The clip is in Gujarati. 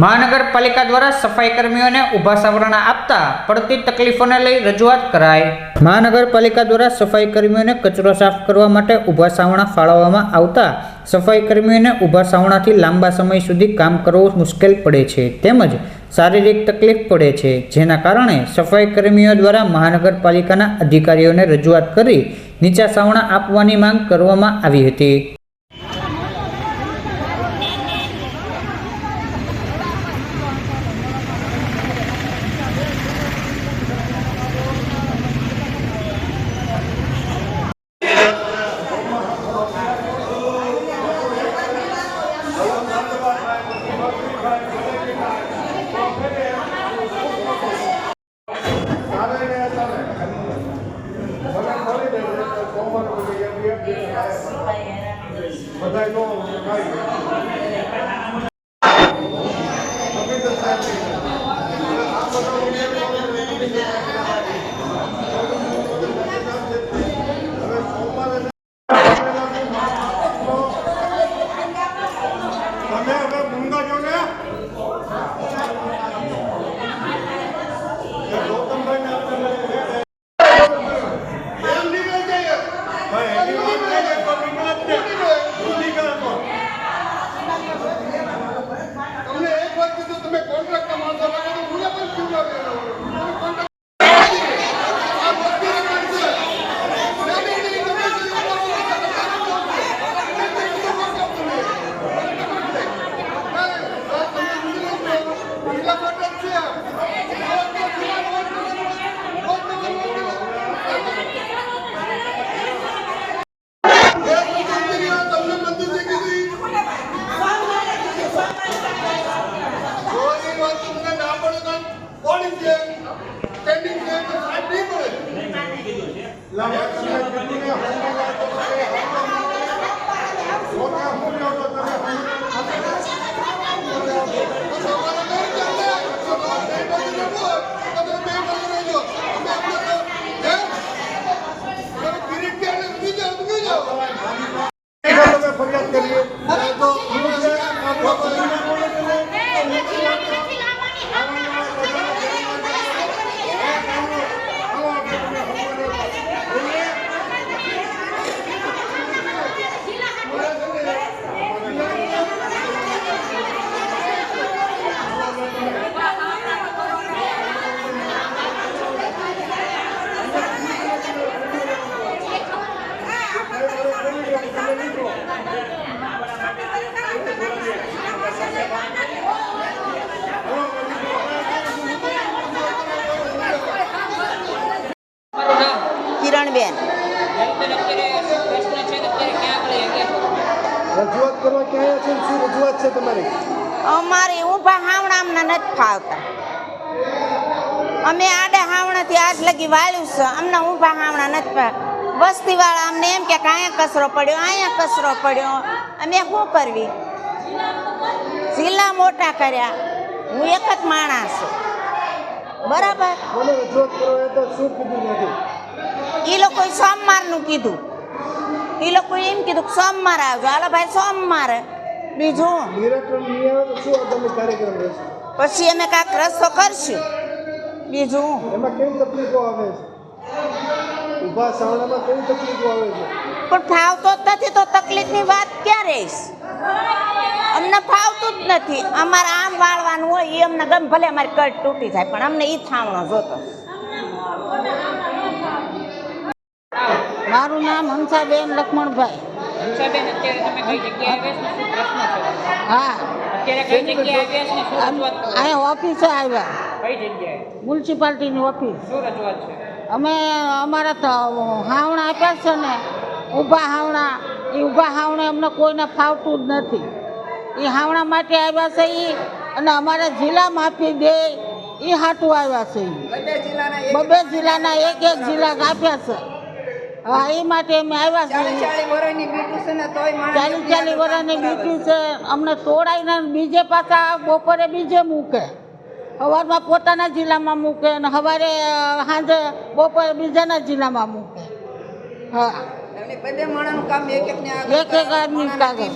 મહાનગરપાલિકા દ્વારા સફાઈ કર્મીઓને ઊભા સાવરણા આપતા પડતી તકલીફોને લઈ રજૂઆત કરાઈ. મહાનગરપાલિકા દ્વારા સફાઈ કર્મીઓને કચરો સાફ કરવા માટે ઊભા સાવણા ફાળવવામાં આવતા સફાઈ કર્મીઓને ઊભા સાવણાથી લાંબા સમય સુધી કામ કરવું મુશ્કેલ પડે છે તેમજ શારીરિક તકલીફ પડે છે. જેના કારણે સફાઈ કર્મીઓ દ્વારા મહાનગરપાલિકાના અધિકારીઓને રજૂઆત કરી નીચા સાવણા આપવાની માંગ કરવામાં આવી હતી. તમે હવે મૂંગા છો ને એ ગૌતમભાઈને આપણે એમ નીકળી જઈએ. ભાઈ, એની વાત નહીં કે તો નીકળે જ ને. શું નીકળે તો? તમને એક વાત કીધું તમે કોન્ટ્રાક્ટ માણસો લાગે તો હું પણ ક્યુ લાગે તમે કોન્ટ્રાક્ટ આ બધી રકમ છે નાની નાની તમે જે તમને મંદિર કીધી જો એ વાત તમને ના પડે તો પોલીસ છે સ્ટેન્ડિંગ છે તો સાહેબ નહીં કીધું ને, હોમવર્ક આપો તો એ છોકરા હું લ્યો તો તમે તો સવારે નહીં ચાલે તો તમારે બે બાજુ રહેવું હોય તો તમે બે બાજુ રહેજો તમે આપણે તો હે તમે કિરીટ કે એટલે ઉગી જાઓ ઉગી જાઓ તમે ફરિયાદ કરીએ અરે તો હું છે આપણો પરિણામ કિરણબેન. રજૂઆત કરવા ક્યાં છે? શું રજૂઆત છે તમારી? અમારે ઊભા હાવણા અમને નથી ફાવતા. અમે આડે હાવણાથી આજ લગી વાળ્યું છે. અમને ઊભા હાવણા નથી ફાવ વસ્તીવાળા અમને એમ કે અહીંયા કચરો પડ્યો અહીંયા કચરો પડ્યો. અમે શું કરવી? જિલ્લા મોટા કર્યા. હું એક જ માણસ છું. બરાબર? એ તો શું કીધું નથી એ લોકોએ સોમવારનું કીધું. એ લોકોએ એમ કીધું કે સોમવાર આવજો. હાલો ભાઈ સોમવારે. બીજું? પછી અમે કાંઈક રસ્તો કરશું. બીજું? એમાં કેવી તકલીફો આવે છે? ઊભા સાવણામાં કેવી તકલીફો આવે છે? પણ ફાવતો જ નથી તો તકલીફની વાત ક્યાં રહીશ? અમને ફાવતું જ નથી. અમારે આમ વાળવાનું હોય એ અમને ગમે ભલે અમારી કટ તૂટી જાય પણ અમને એ થાવણો જોતો. મારું નામ હંસાબેન લક્ષ્મણભાઈ હંસાબેન અત્યારે તમે કઈ જગ્યાએ આવ્યા છો? પ્રશ્ન છે? હા. અત્યારે કઈ જગ્યાએ આવ્યા છો? શું રજૂઆત કરો? અહીંયા ઓફિસે આવ્યા. કઈ જગ્યાએ? મ્યુનિસિપાલિટીની ઓફિસ. શું રજૂઆત છે? અમે અમારા તો હાવણા આપ્યા છે ને ઊભા હાવણા. એ ઊભા હાવણે અમને કોઈને ફાવતું જ નથી. એ હાવણા માટે આવ્યા છે એ અને અમારા જિલ્લામાં આપી દે એ હાટું આવ્યા છે. બબે જિલ્લાના એક એક જિલ્લા આપ્યા છે. હા એ માટે અમે આવ્યા છીએ ચાલીસ ચાલીસ વર્ષની બીટી છે અમને તોડાઈને બીજે પાછા બપોરે બીજે મૂકે. સવારમાં પોતાના જિલ્લામાં મૂકે અને સવારે સાંજે બપોરે બીજાના જિલ્લામાં મૂકે. હા. બધે માણસનું કામ એક એક ને આગળ એક એક આદમી કાગળ.